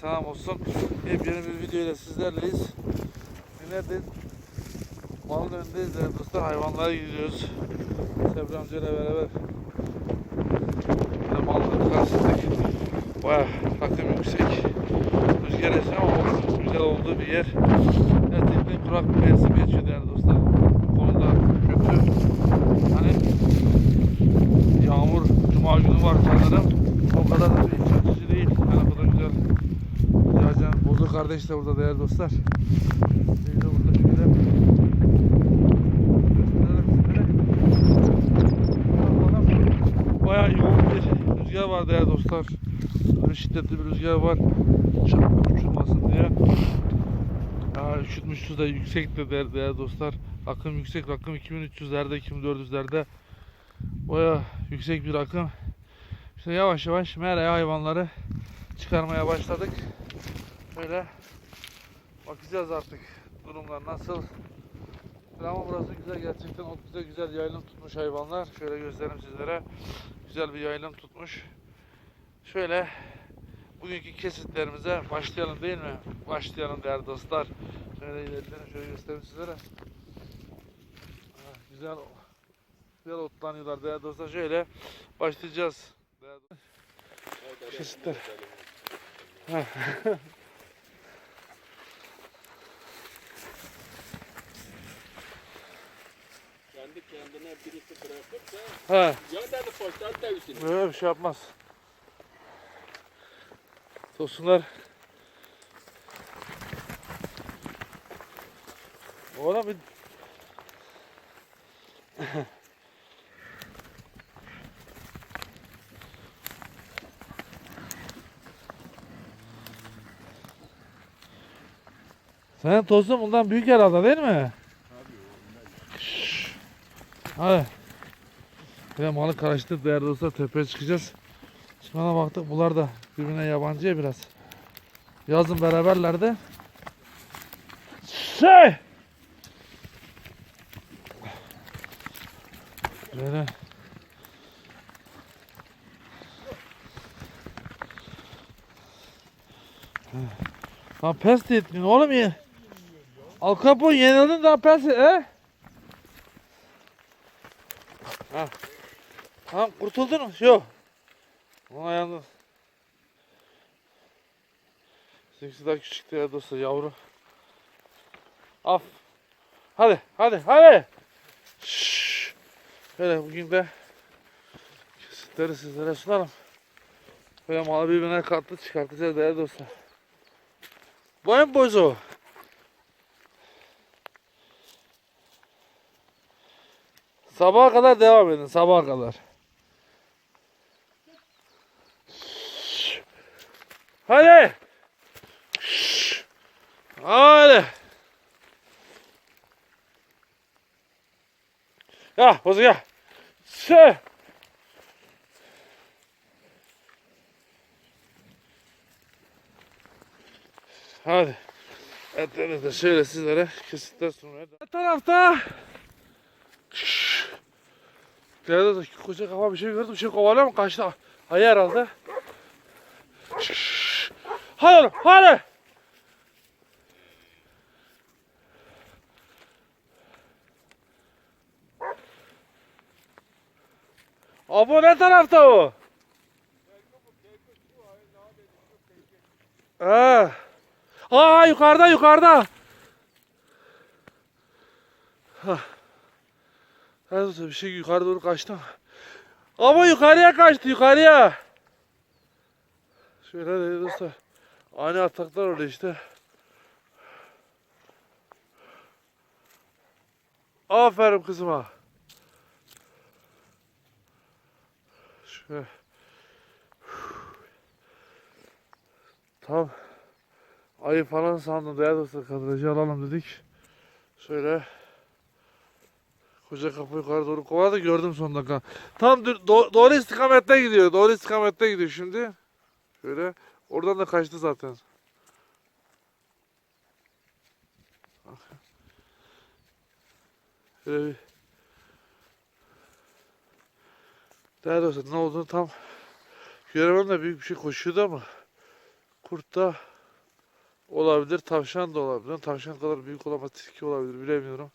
selam olsun. Yepyeni bir video ile sizlerleyiz. Neredeyiz? Malın önündeyiz değerli dostlar. Hayvanlara gidiyoruz. Sabri amcayla beraber. Yine malın karşısındaki baya rakım yüksek. Rüzgar esiyor ama. Güzel olduğu bir yer. Gerçekten kurak bir mevsim geçiyor değerli dostlar. Konuda kötü. Hani Yağmur cuma günü var sanırım. O kadar da iç açıcı değil. Yani bu da güzel. Yağcan Bozu kardeş de burada değerli dostlar. Bir de burada şöyle. Bayağı yoğun bir rüzgar var değerli dostlar. Böyle şiddetli bir rüzgar var. Şapka uçurmasın diye. Ya üşütmüşüz de yüksekti değerli, değerli dostlar. Akım yüksek. Akım 2300'lerde, 2400'lerde. Baya yüksek bir akım. İşte yavaş yavaş meraya hayvanları çıkarmaya başladık. Böyle bakacağız artık durumlar nasıl. Ama burası güzel gerçekten o güzel yayılım tutmuş hayvanlar. Şöyle göstereyim sizlere. Güzel bir yayılım tutmuş. Şöyle bugünkü kesitlerimize başlayalım değil mi? Başlayalım değerli dostlar. Şöyle ilerleyelim şöyle göstereyim sizlere. Ah, Güzel güzel otlanıyorlar değerli dostlar. Şöyle başlayacağız. Değerli. Kesitler. Kendine birisi bırakıp da ya dedi poşet devsin. böyle bir şey yapmaz. Tosunlar. Oğlum bir... Senin tosun bundan büyük herhalde değil mi? Hadi. Bir malı karıştırdık değerli dostlar tepeye çıkacağız. Çıkmana baktık bunlar da birbirine yabancı ya biraz. Yazın beraberlerdi. Şey! Böyle. Ha pes de etmiyor oğlum ya. Al Capone yenildin daha pes et. He? Ha. Tamam kurtuldun mu? Yok. Onun ayağında. Sizinki daha küçüktü ya dostlar yavru. Af. Hadi hadi hadi. Şşş. Böyle bugün de kesitleri sizlere sunarım. Böyle malı birbirine katlı çıkartacağız değerli dostlar. Boyun bozu. Sabaha kadar devam edin sabaha kadar. Hadi. Hadi. Ya bozu ya. Şey. Hadi. De şöyle sizlere kesitler sunmaya. Ne tarafta? Nerede de koca kafa bir şey gördüm. Bir şey kovalıyor mu? Kaçtı. Hayır herhalde. Şşş. Hadi oğlum hadi. Abo ne tarafta o? Ha. Aa yukarıda yukarıda. Hah. Hadi bir şey yukarı doğru kaçtı. Ama yukarıya kaçtı yukarıya. Şöyle de dostlar. Aynı ataklar orada işte. Aferin kızıma. Şöyle. Tam ayı falan sandım değerli dostlar kadrajı alalım dedik. Şöyle koca kapı yukarı doğru kovaladı gördüm son dakika. Tam do- doğru istikamette gidiyor. Doğru istikamette gidiyor şimdi. Şöyle oradan da kaçtı zaten. Şöyle bir Değerli dostlar ne olduğunu tam Göremedim de büyük bir şey koşuyordu ama kurt da olabilir, tavşan da olabilir. Tavşan kadar büyük olamaz, tilki olabilir bilemiyorum.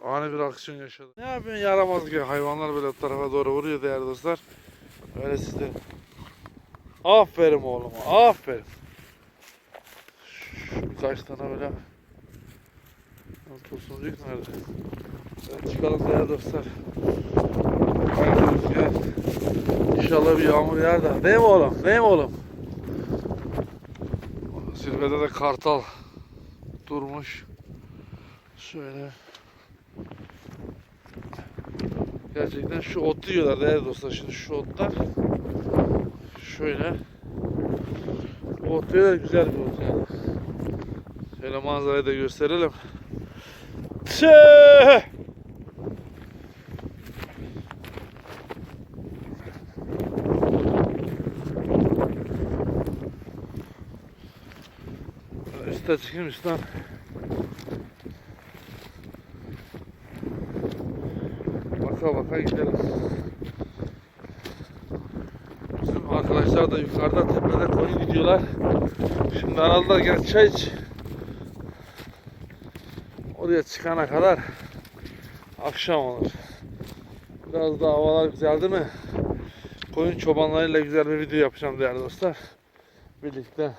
Ani bir aksiyon yaşadım. Ne yapıyorsun yaramaz gibi hayvanlar böyle tarafa doğru vuruyor değerli dostlar. Öyle sizde. Aferin oğluma, aferin. Şu birkaç tane böyle. Lan Tosuncuk nerede? Evet, çıkalım değerli dostlar. Rüzgar. İnşallah bir yağmur yağar da. Değil mi oğlum? Değil mi oğlum? Zirvede de kartal durmuş. Şöyle. Gerçekten şu ot diyorlar değerli dostlar. Şimdi şu otlar şöyle ot diyorlar güzel bir ot yani. Şöyle manzarayı da gösterelim. Tüh! Üste çıkayım üstten. Baka baka gidelim. Bizim arkadaşlar da yukarıda tepede koyun gidiyorlar. Şimdi aradılar gel çay iç. Oraya çıkana kadar akşam olur. Biraz daha havalar güzeldi mi? Koyun çobanlarıyla güzel bir video yapacağım değerli dostlar. Birlikte.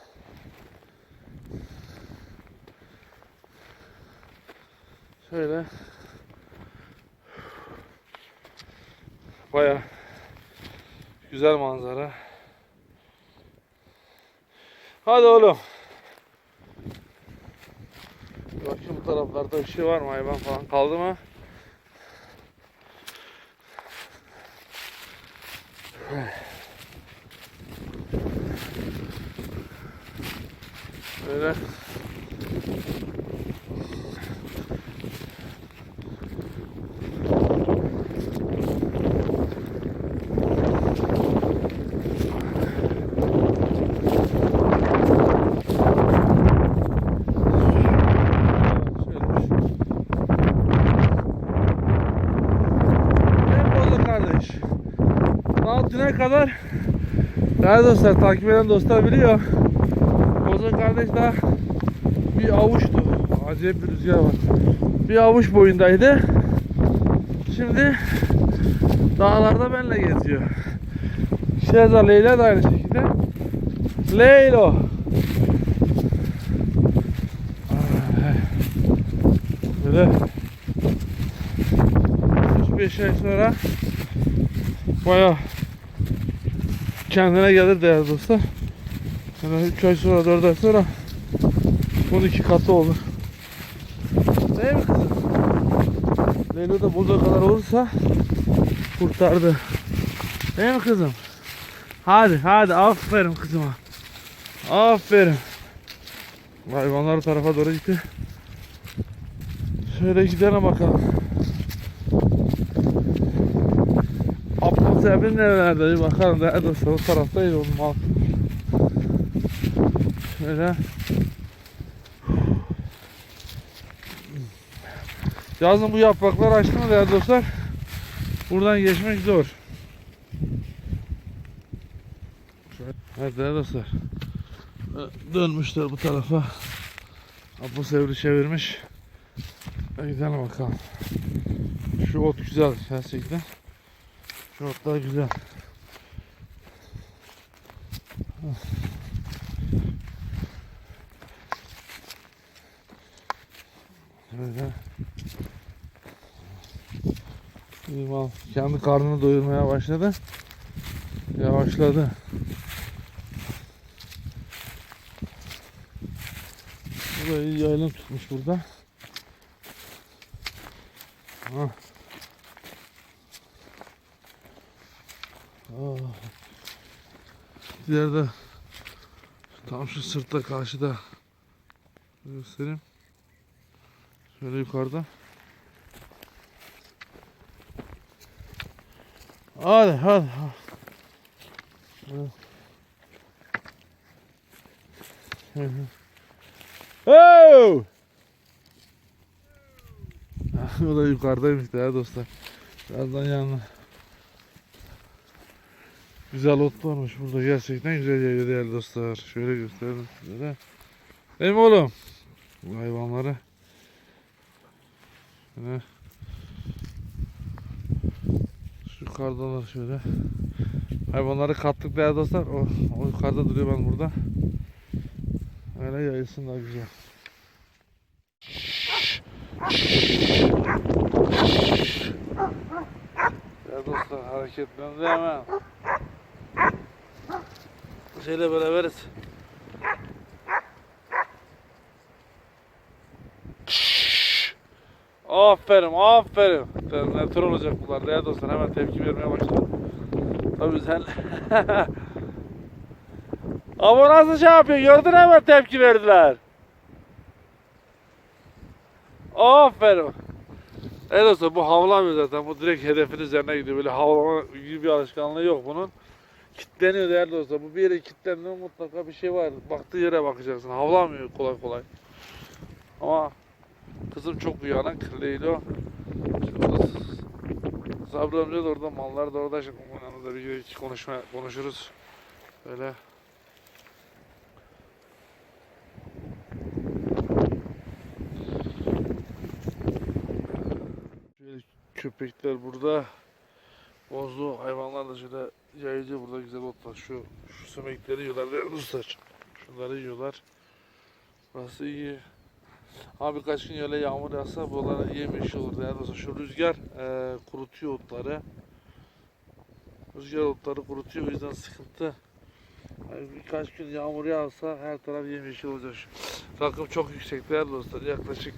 Şöyle. Baya güzel manzara. Hadi oğlum. Bakayım bu taraflarda bir şey var mı? Hayvan falan kaldı mı? Böyle. En bozuk kardeş. Düne kadar Değerli dostlar takip eden dostlar biliyor. Bozuk kardeş daha bir avuçtu. Acayip bir rüzgar var. Bir avuç boyundaydı. Şimdi dağlarda benle geziyor. Şeza Leyla da aynı şekilde. Leylo. Böyle 3-5 ay sonra baya kendine gelir değerli dostlar. Yani 3 ay sonra 4 ay sonra 12 katı olur. Değil mi kızım? Leyla da bulduğu kadar olursa kurtardı. Değil mi kızım? Hadi hadi aferin kızıma. Aferin. Hayvanlar tarafa doğru gitti. Şöyle gidelim bakalım. Sebin nerelerde bakalım değerli dostlar o taraftaydı onun mal. Şöyle. Yazın bu yapraklar açtı mı değerli dostlar? Buradan geçmek zor. Evet değerli dostlar. Dönmüşler bu tarafa. Apo Sevri çevirmiş. Gidelim bakalım. Şu ot güzel gerçekten. Şu otlar güzel. Böyle. İyi mal. Kendi karnını doyurmaya başladı. Yavaşladı. Bu da iyi yaylım tutmuş burada. Ha. Aa. İleride tam şu sırtta karşıda göstereyim. Şöyle yukarıda. Hadi hadi. Oh! o da yukarıdaymış ya dostlar. Birazdan yanına. Güzel otlarmış burada. Gerçekten güzel yayıyor değerli dostlar. Şöyle gösterelim size de. Değil mi oğlum? Bu hayvanları. Şöyle. Şu yukarıdalar şöyle. Hayvanları kattık değerli dostlar. O, o yukarıda duruyor ben burada. Öyle yayılsın daha güzel. Ya dostlar hareketlendi hemen. Şeyle beraberiz. Aferin, aferin. Terminatör olacak bunlar değerli dostlar. Hemen tepki vermeye başladı. Tabii sen... Ama nasıl şey yapıyor? Gördün hemen tepki verdiler. Aferin. Evet dostlar bu havlamıyor zaten. Bu direkt hedefin üzerine gidiyor. Böyle havlama gibi bir alışkanlığı yok bunun. Kitleniyor değerli dostlar. Bu bir yere kilitlendi mutlaka bir şey var. Baktığı yere bakacaksın. Havlamıyor kolay kolay. Ama kızım çok uyanık. Leylo. Şimdi Sabri amca da orada, mallar da orada. Şimdi yanında bir hiç konuşma, konuşuruz. Öyle. Şöyle köpekler burada. Bozdu hayvanlar da şöyle yayıcı burada güzel otlar. Şu, şu sümekleri yiyorlar değerli dostlar. Şunları yiyorlar. Burası iyi. Abi birkaç gün öyle yağmur yağsa buralara yemiş olur değerli dostlar. Şu rüzgar eee, kurutuyor otları. Rüzgar otları kurutuyor o yüzden sıkıntı. Yani birkaç gün yağmur yağsa her taraf yemyeşil olacak. Rakım çok yüksek değerli dostlar. Yaklaşık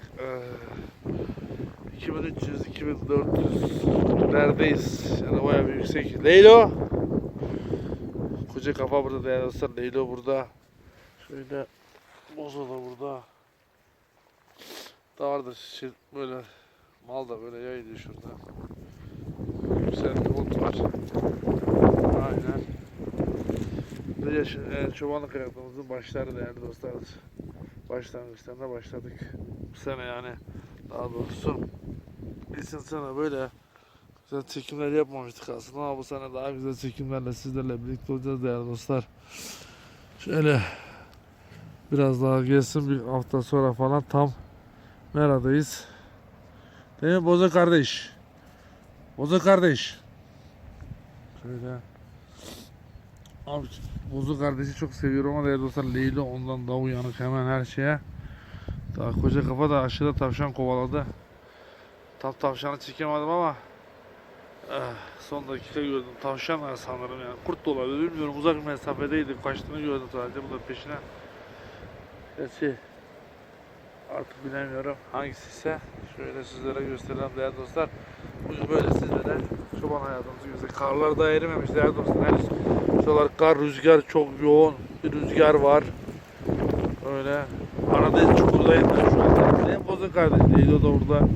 eee 2300-2400 neredeyiz? Yani bayağı bir yüksek. Leylo! Koca kafa burada değerli dostlar. Leylo burada. Şöyle Bozo da burada. Daha vardır şey, böyle mal da böyle yayılıyor şurada. Güzel bir var. Aynen. Bu yaş, e, çobanlık hayatımızın başları değerli dostlar. Başlangıçlarına başladık. Bu sene yani daha doğrusu. Geçen sene böyle güzel çekimler yapmamıştık aslında ama bu sene daha güzel çekimlerle sizlerle birlikte olacağız değerli dostlar. Şöyle biraz daha gelsin bir hafta sonra falan tam Mera'dayız. Değil mi Boza kardeş? Boza kardeş. Şöyle. Abi Bozu kardeşi çok seviyorum ama değerli dostlar Leyla ondan daha uyanık hemen her şeye. Daha koca kafa da aşırı tavşan kovaladı. Tam tavşanı çekemedim ama eh, son dakika gördüm. Tavşan var sanırım yani. Kurt da olabilir bilmiyorum. Uzak mesafedeydi. Kaçtığını gördüm sadece. Bu da peşine. Gerçi artık bilemiyorum hangisi ise şöyle sizlere gösterelim değerli dostlar. Bugün böyle sizlere çoban hayatımızı güzel. Karlar da erimemiş değerli dostlar. Henüz şuralar kar rüzgar çok yoğun bir rüzgar var. Öyle. Arada çukurdayım ben şu anda. Benim bozuk kardeş Leylo da orada.